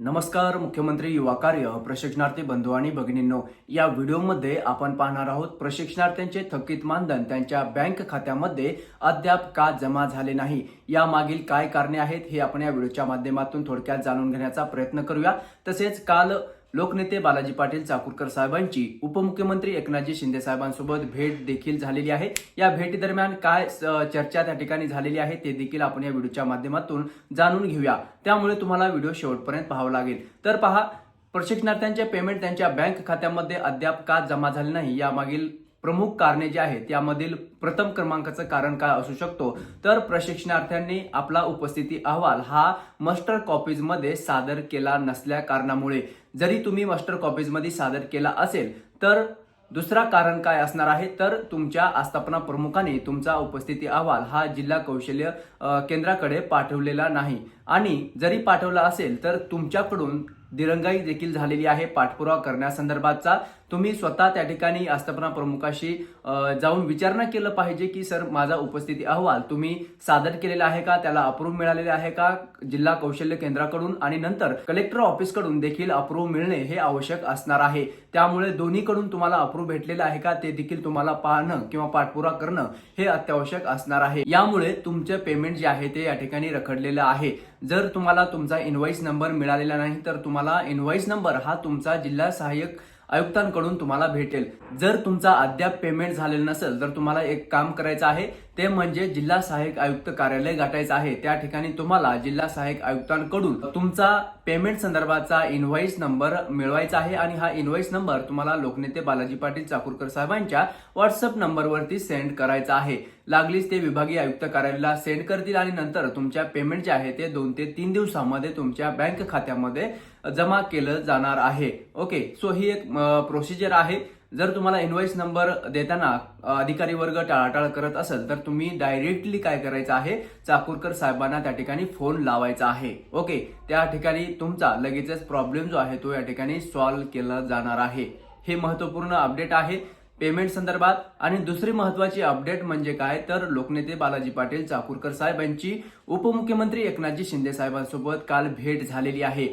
नमस्कार मुख्यमंत्री युवा कार्य प्रशिक्षणार्थी बंधू आणि भगिनींनो. या व्हिडिओमध्ये आपण पाहणार आहोत प्रशिक्षणार्थ्यांचे थकीत मानधन त्यांच्या बँक खात्यामध्ये अद्याप का जमा झाले नाही. या मागील काय कारणे आहेत हे आपण या व्हिडिओच्या माध्यमातून थोडक्यात जाणून घेण्याचा प्रयत्न करूया. तसेच काल लोकनेते बालाजी पाटील चाकूरकर साहेबांची उपमुख्यमंत्री एकनाथजी शिंदे साहेबांसोबत भेट देखील झालेली आहे. या भेटीदरम्यान काय स- चर्चा त्या ठिकाणी झालेली आहे ते देखील आपण या व्हिडिओच्या माध्यमातून जाणून घेऊया. त्यामुळे तुम्हाला व्हिडिओ शेवटपर्यंत पाहावा लागेल. तर पहा प्रशिक्षणार्थ्यांचे पेमेंट त्यांच्या बँक खात्यामध्ये अद्याप का जमा झाले नाही यामागील प्रमुख कारणे जी आहेत यामधील प्रथम क्रमांकाचं कारण काय असू शकतो? तर प्रशिक्षणार्थ्यांनी आपला उपस्थिती अहवाल हा मास्टर कॉपीजमध्ये सादर केला नसल्या कारणामुळे. जरी तुम्ही मास्टर कॉपीजमध्ये सादर केला असेल तर दुसरा कारण काय असणार आहे? तर तुमच्या आस्थापना प्रमुखाने तुमचा उपस्थिती अहवाल हा जिल्हा कौशल्य केंद्राकडे पाठवलेला नाही. आणि जरी पाठवला असेल तर तुमच्याकडून दिरंगाई देखील झालेली आहे. पाठपुरावा करण्यासंदर्भातचा तुम्ही स्वतः त्या ठिकाणी आस्थापना प्रमुखाशी जाऊन विचारणा केलं पाहिजे की सर माझा उपस्थिती अहवाल तुम्ही सादर केलेला आहे का? त्याला अप्रूव्ह मिळालेले आहे का? जिल्हा कौशल्य केंद्राकडून आणि नंतर कलेक्टर ऑफिसकडून देखील अप्रूव्ह मिळणे हे आवश्यक असणार आहे. त्यामुळे दोन्हीकडून तुम्हाला अप्रूव्ह भेटलेलं आहे का ते देखील तुम्हाला पाहणं किंवा पाठपुरावा करणं हे अत्यावश्यक असणार आहे. यामुळे तुमचं पेमेंट जे आहे ते या ठिकाणी रखडलेलं आहे. जर तुम्हाला तुमचा इनव्हॉइस नंबर मिळालेला नाही तर तुम्हाला इनव्हॉइस नंबर हा तुमचा जिल्हा सहाय्यक आयुक्तांकडून तुम्हाला भेटेल. जर तुमचा अद्याप पेमेंट झालेला नसेल तर तुम्हाला एक काम करायचं आहे. ते म्हणजे जिल्हा सहाय्यक आयुक्त कार्यालय गाठायचं आहे. त्या ठिकाणी तुम्हाला जिल्हा सहाय्यक आयुक्तांकडून तुमचा पेमेंट संदर्भाचा इनव्हॉइस नंबर मिळवायचा आहे आणि हा इनव्हॉइस नंबर तुम्हाला लोकनेते बालाजी पाटील चाकूरकर साहेबांच्या व्हॉट्सअप नंबरवरती सेंड करायचा आहे. लागलीच ते विभागीय आयुक्त कार्यालयाला सेंड करतील आणि नंतर तुमच्या पेमेंट जे आहे ते दोन ते तीन दिवसामध्ये तुमच्या बँक खात्यामध्ये जमा केलं जाणार आहे. ओके सो ही एक प्रोसिजर आहे. जर तुम्हाला इनव्हॉइस नंबर देताना अधिकारी वर्ग टाळाटाळ करत असेल तर तुम्ही डायरेक्टली काय करायचं आहे? चाकूरकर साहेबांना त्या ठिकाणी फोन लावायचा आहे. ओके त्या ठिकाणी तुमचा लगेचच प्रॉब्लेम जो आहे तो या ठिकाणी सॉल्व्ह केला जाणार आहे. हे महत्त्वपूर्ण अपडेट आहे पेमेंट संदर्भात. आणि दुसरी महत्वाची अपडेट म्हणजे काय? तर लोकनेते बालाजी पाटील चाकूरकर साहेब यांची उपमुख्यमंत्री एकनाथजी शिंदे साहेबांसोबत काल भेट झालेली आहे.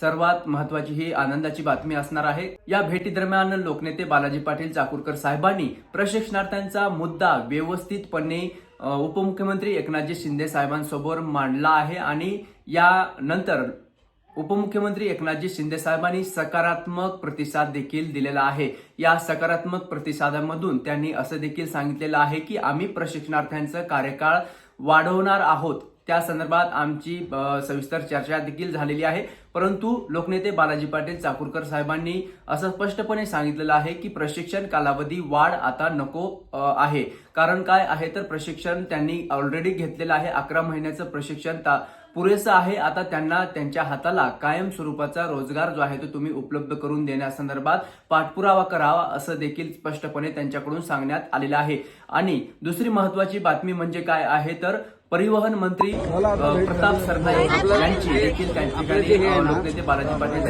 सर्वात महत्वाची ही आनंदाची बातमी असणार आहे. या भेटी दरम्यान लोकनेते बालाजी पाटील चाकूरकर साहेबांनी प्रशिक्षणार्थ्यांचा मुद्दा व्यवस्थितपणे उपमुख्यमंत्री एकनाथजी शिंदे साहेबांसमोर मांडला आहे आणि यानंतर उपमुख्यमंत्री एकनाथजी शिंदे साहेबांनी सकारात्मक प्रतिसाद देखील दिलेला आहे. या सकारात्मक प्रतिसादामधून त्यांनी असं देखील सांगितलेलं आहे की आम्ही प्रशिक्षणार्थ्यांचं कार्यकाळ वाढवणार आहोत. त्या संदर्भात आमची सविस्तर चर्चा देखील झालेली आहे. परंतु लोकनेते बालाजी पाटील चाकूरकर साहेबांनी असं स्पष्टपणे सांगितलेलं आहे की प्रशिक्षण कालावधी वाढ आता नको आहे. कारण काय आहे तर प्रशिक्षण त्यांनी ऑलरेडी घेतलेलं आहे. अकरा महिन्याचं प्रशिक्षण ता- पुरेसं आहे. आता त्यांना त्यांच्या हाताला कायम स्वरूपाचा रोजगार जो आहे तो तुम्ही उपलब्ध करून देण्यासंदर्भात पाठपुरावा करावा असं देखील स्पष्टपणे त्यांच्याकडून सांगण्यात आलेलं आहे. आणि दुसरी महत्वाची बातमी म्हणजे काय आहे तर परिवहन मंत्री प्रताप सरनाईक यांची देखील त्या ठिकाणी अ, लोकनेते बालाजी पाटील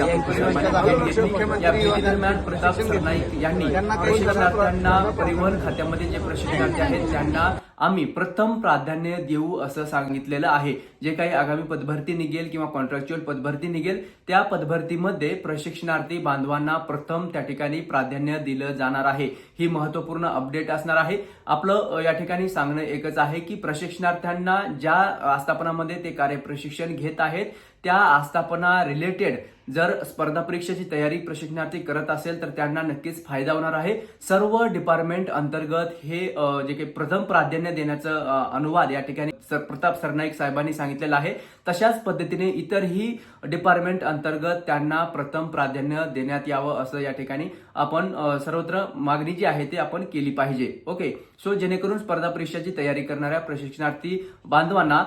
या भेटीदरम्यान प्रताप सरनाईक यांनी प्रशिक्षणार्थ्यांना परिवहन खात्यामध्ये जे प्रशिक्षणार्थी आहेत त्यांना आम्ही प्रथम प्राधान्य देऊ असं सांगितलेलं आहे. जे काही आगामी पदभरती निघेल किंवा कॉन्ट्रॅक्च्युअल पदभरती निघेल त्या पदभरतीमध्ये प्रशिक्षणार्थी बांधवांना प्रथम त्या ठिकाणी प्राधान्य दिलं जाणार आहे. ही महत्त्वपूर्ण अपडेट असणार आहे. आपलं या ठिकाणी सांगणं एकच आहे की प्रशिक्षणार्थ्यांना ज्या आस्थापनामध्ये ते कार्य प्रशिक्षण घेत आहेत त्या आस्थापना रिलेटेड जर स्पर्धा परीक्षेची तयारी प्रशिक्षणार्थी करत असेल तर त्यांना नक्कीच फायदा होणार आहे. सर्व डिपार्टमेंट अंतर्गत हे जे काही प्रथम प्राधान्य देण्याचं अनुवाद या ठिकाणी सर प्रताप सरनाईक साहेबांनी सांगितलेलं आहे. तशाच पद्धतीने इतरही डिपार्टमेंट अंतर्गत त्यांना प्रथम प्राधान्य देण्यात यावं असं या ठिकाणी आपण सर्वत्र मागणी जी आहे ती आपण केली पाहिजे. ओके सो जेणेकरून स्पर्धा परीक्षेची तयारी करणाऱ्या प्रशिक्षणार्थी बांधवांना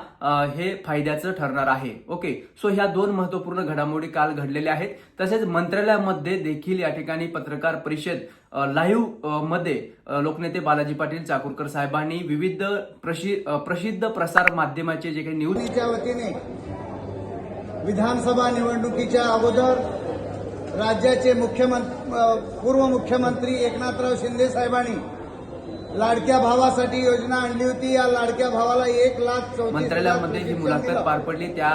हे फायद्याचं ठरणार आहे. ओके सो ह्या दोन महत्त्वपूर्ण घडामोडी काल घडलेल्या आहेत. तसेच मंत्रालयामध्ये देखील या ठिकाणी पत्रकार परिषद लाईव्हमध्ये लोकनेते बालाजी पाटील चाकूरकर साहेबांनी विविध प्रसिद्ध प्रसार माध्यमाचे जे काही न्यूज वतीने विधानसभा निवडणुकीच्या अगोदर राज्याचे मुख्यमंत्री पूर्व मुख्यमंत्री एकनाथराव शिंदे साहेबांनी लाडक्या भावासाठी योजना आणली होती. या लाडक्या भावाला एक लाख मंत्रालयामध्ये हजार मुलाखत प्रशिक्षण पार पडली त्या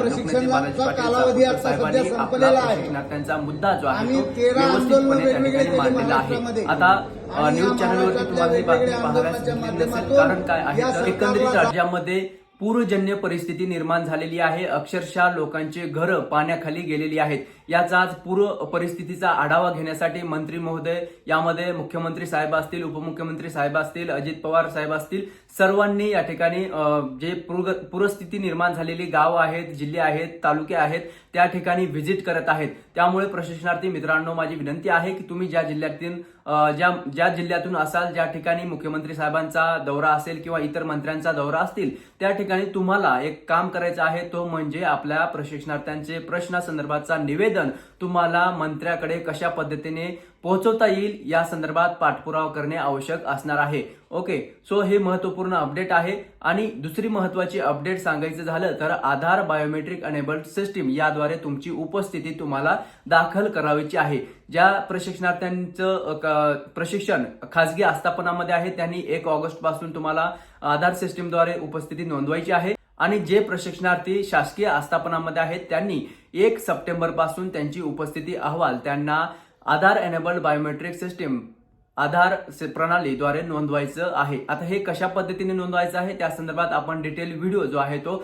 प्रशिक्षणाचा पाटील कालावधी आता सध्या संपलेला आहे. प्रशिक्षणार्थ्यांचा मुद्दा जो आहे तेरा आंदोलनं वेगवेगळे मांडलेला. आहे. आता न्यूज चॅनलवरती तुम्हाला बातमी पाहायला कारण काय आहे? एकंदरीत जा- राज्यामध्ये पूरजन्य परिस्थिती निर्माण झालेली आहे. अक्षरशः लोकांचे घरं पाण्याखाली गेलेली आहेत. याचा आज पूर परिस्थितीचा आढावा घेण्यासाठी मंत्री महोदय यामध्ये मुख्यमंत्री साहेब असतील उपमुख्यमंत्री साहेब असतील अजित पवार साहेब असतील सर्वांनी या ठिकाणी जे पूर पूरस्थिती निर्माण झालेली गाव आहेत जिल्हे आहेत तालुके आहेत त्या ठिकाणी व्हिजिट करत आहेत. त्यामुळे प्रशिक्षणार्थी मित्रांनो माझी विनंती आहे की तुम्ही ज्या जिल्ह्यातील ज्या ज्या जिल्ह्यातून असाल ज्या ठिकाणी मुख्यमंत्री साहेबांचा दौरा असेल किंवा इतर मंत्र्यांचा दौरा असतील त्या ठिकाणी तुम्हाला एक काम करायचं आहे तो म्हणजे आपल्या प्रशिक्षणार्थ्यांचे प्रश्नासंदर्भातचा निवेदन. तुम्हाला मंत्र्याकडे कशा पद्धतीने पोहोचवता येईल या संदर्भात पाठपुरावा करणे आवश्यक असणार आहे. ओके सो हे महत्त्वपूर्ण अपडेट आहे. आणि दुसरी महत्वाची अपडेट सांगायचं झालं तर आधार बायोमेट्रिक अनेबल्ड सिस्टीम याद्वारे तुमची उपस्थिती तुम्हाला दाखल करावीची आहे. ज्या प्रशिक्षणार्थ्यांचं क- प्रशिक्षण खासगी आस्थापनामध्ये आहे त्यांनी एक ऑगस्टपासून तुम्हाला आधार सिस्टीमद्वारे उपस्थिती नोंदवायची आहे. आणि जे प्रशिक्षणार्थी शासकीय आस्थापनामध्ये आहेत त्यांनी एक सप्टेंबरपासून त्यांची उपस्थिती अहवाल त्यांना Aadhaar enabled biometric system Aadhaar से- प्रणालीद्वारे नोंदवायचं आहे. आता हे कशा पद्धतीने नोंदवायचं आहे? त्या संदर्भात आपण डिटेल व्हिडिओ जो आहे तो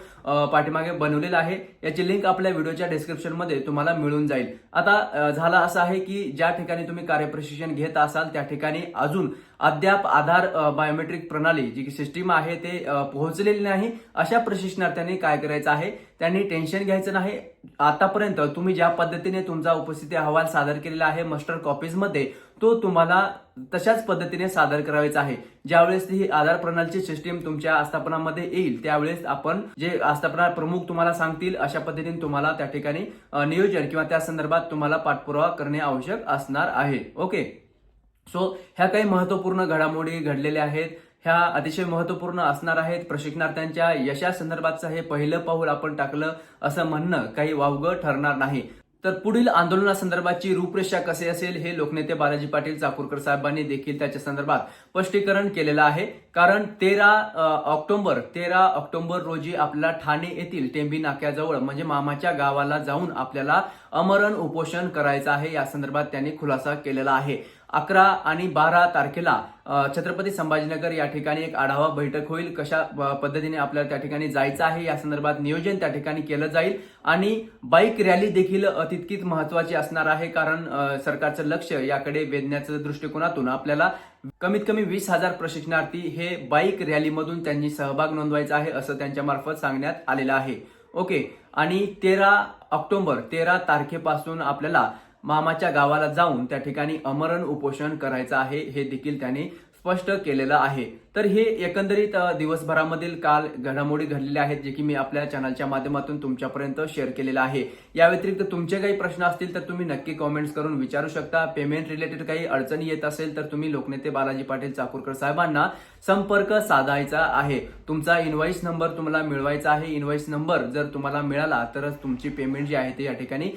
पाठीमागे बनवलेला आहे. याची लिंक आपल्या व्हिडिओच्या डिस्क्रिप्शनमध्ये तुम्हाला मिळून जाईल. आता झाला असं आहे की ज्या ठिकाणी तुम्ही कार्यप्रशिक्षण घेत असाल त्या ठिकाणी अजून अद्याप आधार बायोमेट्रिक प्रणाली जी सिस्टीम आहे ते पोहोचलेली नाही. अशा प्रशिक्षणार्थ्यांनी काय करायचं आहे? त्यांनी टेन्शन घ्यायचं नाही. आतापर्यंत तुम्ही ज्या पद्धतीने तुमचा उपस्थिती अहवाल सादर केलेला आहे मास्टर कॉपीजमध्ये तो तुम्हाला तशाच पद्धतीने सादर करायचा आहे. ज्यावेळेस ही आधार प्रणालीची सिस्टीम तुमच्या आस्थापनामध्ये येईल त्यावेळेस आपण जे आस्थापना प्रमुख तुम्हाला सांगतील अशा पद्धतीने तुम्हाला त्या ठिकाणी नियोजन किंवा त्या संदर्भात तुम्हाला पाठपुरावा करणे आवश्यक असणार आहे. ओके? सो ह्या काही महत्त्वपूर्ण घडामोडी घडलेल्या आहेत. ह्या अतिशय महत्त्वपूर्ण असणार आहेत. प्रशिक्षणार्थ्यांच्या यशासंदर्भातचं हे पहिलं पाऊल आपण टाकलं असं म्हणणं काही वावगं ठरणार नाही. तर पुढील आंदोलनासंदर्भाची रूपरेषा कसे असेल हे लोकनेते बालाजी पाटील चाकूरकर साहेबांनी देखील त्याच्या संदर्भात स्पष्टीकरण केलेलं आहे. कारण तेरा ऑक्टोबर तेरा ऑक्टोबर रोजी आपल्याला ठाणे येथील टेंबी नाक्याजवळ म्हणजे मामाच्या गावाला जाऊन आपल्याला अमरण उपोषण करायचं आहे. या संदर्भात त्यांनी खुलासा केलेला आहे. अकरा आणि बारा तारखेला छत्रपती संभाजीनगर या ठिकाणी एक आढावा बैठक होईल. कशा प- पद्धतीने आपल्याला त्या ठिकाणी जायचं आहे या संदर्भात नियोजन त्या ठिकाणी केलं जाईल. आणि बाईक रॅली देखील तितकीच महत्वाची असणार आहे कारण सरकारचं लक्ष याकडे वेधण्याच्या दृष्टिकोनातून आपल्याला कमीत कमी वीस हजार प्रशिक्षणार्थी हे बाईक रॅलीमधून त्यांनी सहभाग नोंदवायचा आहे असं त्यांच्या मार्फत सांगण्यात आलेलं आहे. ओके. आणि तेरा ऑक्टोबर तेरा तारखेपासून आपल्याला मामाच्या गावाला जाऊन त्या ठिकाणी अमरण उपोषण करायचं आहे हे देखील त्याने स्पष्ट केलेलं आहे. तर हे एकंदरीत दिवसभरामधील काल घडामोडी घडलेल्या आहेत जे की मी आपल्या चॅनलच्या माध्यमातून तुमच्यापर्यंत शेअर केलेलं आहे. या व्यतिरिक्त तुमचे काही प्रश्न असतील तर तुम्ही नक्की कॉमेंट्स करून विचारू शकता. पेमेंट रिलेटेड काही अडचणी येत असेल तर तुम्ही लोकनेते बालाजी पाटील चाकूरकर साहेबांना संपर्क साधायचा आहे. तुमचा इन्व्हॉइस नंबर तुम्हाला मिळवायचा आहे. इन्व्हॉइस नंबर जर तुम्हाला मिळाला तरच तुमची पेमेंट जी आहे ती या ठिकाणी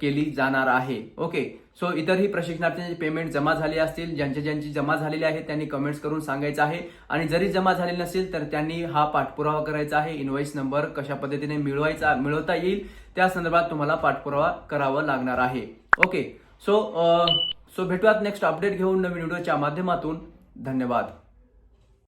केली जाणार आहे. ओके सो इतरही प्रशिक्षणार्थींची पेमेंट जमा झाले असतील ज्यांच्या ज्यांची जमा झालेली आहे त्यांनी कमेंट्स करून सांगायचं आहे. आणि जरी जमा झालेली नसेल तर त्यांनी हा पाठपुरावा करायचा आहे. इनव्हॉइस नंबर कशा पद्धतीने मिळवायचा मिळवता येईल त्या संदर्भात तुम्हाला पाठपुरावा करावा लागणार आहे. ओके सो सो भेटूयात नेक्स्ट अपडेट घेऊन नवीन व्हिडिओच्या माध्यमातून. धन्यवाद.